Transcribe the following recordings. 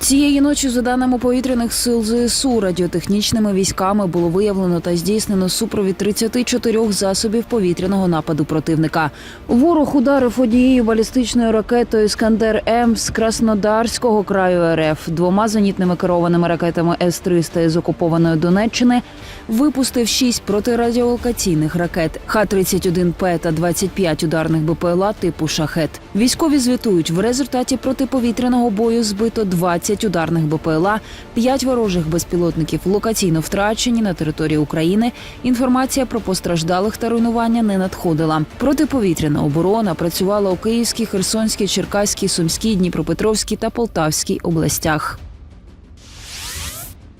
Цієї ночі, за даними повітряних сил ЗСУ, радіотехнічними військами було виявлено та здійснено супровід 34 засобів повітряного нападу противника. Ворог ударив однією балістичною ракетою Іскандер М з Краснодарського краю РФ, двома зенітними керованими ракетами С-300 із окупованої Донеччини, випустив шість протирадіолокаційних ракет Х-31П та 25 ударних БПЛА типу Шахет. Військові звітують, в результаті протиповітряного бою збито 20 ударних БПЛА, 5 ворожих безпілотників локаційно втрачені на території України. Інформація про постраждалих та руйнування не надходила. Протиповітряна оборона працювала у Київській, Херсонській, Черкаській, Сумській, Дніпропетровській та Полтавській областях.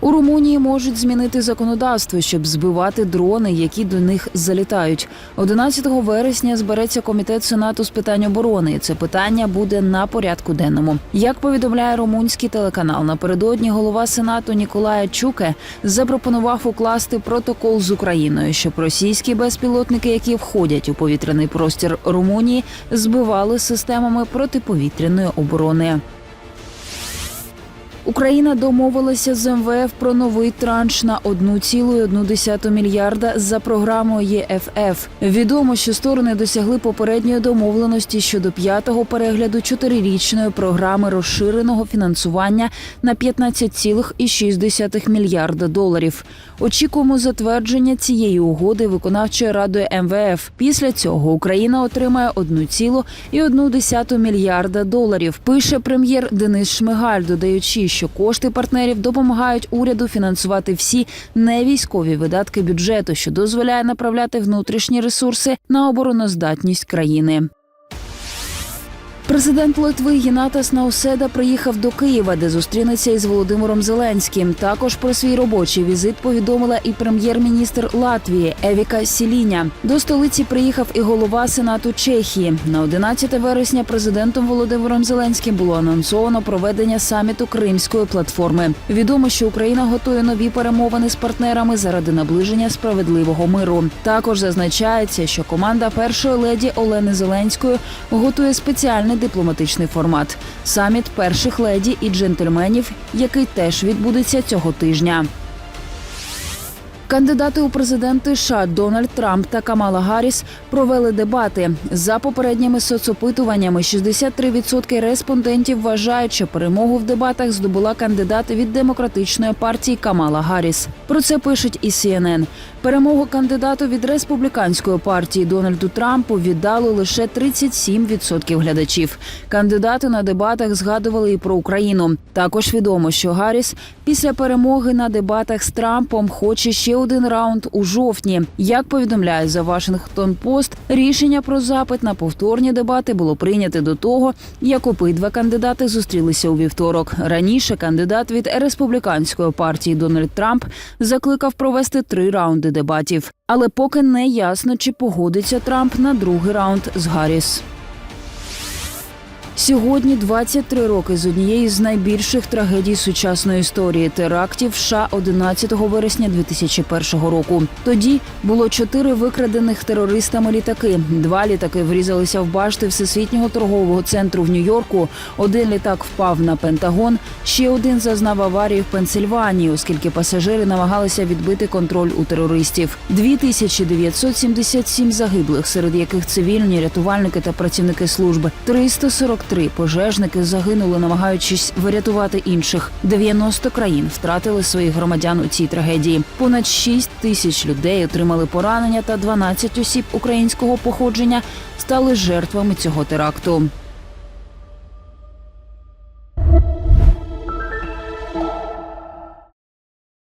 У Румунії можуть змінити законодавство, щоб збивати дрони, які до них залітають. 11 вересня збереться комітет сенату з питань оборони. Це питання буде на порядку денному. Як повідомляє румунський телеканал, напередодні голова сенату Ніколая Чуке запропонував укласти протокол з Україною, щоб російські безпілотники, які входять у повітряний простір Румунії, збивали системами протиповітряної оборони. Україна домовилася з МВФ про новий транш на 1,1 мільярда за програмою ЄФФ. Відомо, що сторони досягли попередньої домовленості щодо п'ятого перегляду чотирирічної програми розширеного фінансування на 15,6 мільярда доларів. Очікуємо затвердження цієї угоди виконавчою радою МВФ. Після цього Україна отримає 1,1 мільярда доларів. Пише прем'єр Денис Шмигаль, додаючи, що кошти партнерів допомагають уряду фінансувати всі невійськові видатки бюджету, що дозволяє направляти внутрішні ресурси на обороноздатність країни. Президент Литви Гінатас Науседа приїхав до Києва, де зустрінеться із Володимиром Зеленським. Також про свій робочий візит повідомила і прем'єр-міністр Латвії Евіка Сіліня. До столиці приїхав і голова Сенату Чехії. На 11 вересня президентом Володимиром Зеленським було анонсовано проведення саміту Кримської платформи. Відомо, що Україна готує нові перемовини з партнерами заради наближення справедливого миру. Також зазначається, що команда першої леді Олени Зеленської готує спеціальний дипломатичний формат саміт перших леді і джентльменів, який теж відбудеться цього тижня. Кандидати у президенти США Дональд Трамп та Камала Гарріс провели дебати. За попередніми соцопитуваннями 63% респондентів вважають, що перемогу в дебатах здобула кандидат від демократичної партії Камала Гарріс. Про це пишуть і CNN. Перемогу кандидату від республіканської партії Дональду Трампу віддало лише 37% глядачів. Кандидати на дебатах згадували і про Україну. Також відомо, що Гарріс після перемоги на дебатах з Трампом хоче ще один раунд у жовтні. Як повідомляє за Вашингтон Пост, рішення про запит на повторні дебати було прийняте до того, як обидва кандидати зустрілися у вівторок. Раніше кандидат від республіканської партії Дональд Трамп закликав провести три раунди дебатів. Але поки не ясно, чи погодиться Трамп на другий раунд з Гарріс. Сьогодні 23 роки з однієї з найбільших трагедій сучасної історії терактів США 11 вересня 2001 року. Тоді було чотири викрадених терористами літаки. Два літаки врізалися в башти всесвітнього торгового центру в Нью-Йорку. Один літак впав на Пентагон. Ще один зазнав аварії в Пенсильванії, оскільки пасажири намагалися відбити контроль у терористів. 2977 загиблих, серед яких цивільні рятувальники та працівники служби. 343 пожежники загинули, намагаючись врятувати інших. 90 країн втратили своїх громадян у цій трагедії. Понад 6 тисяч людей отримали поранення, та 12 осіб українського походження стали жертвами цього теракту.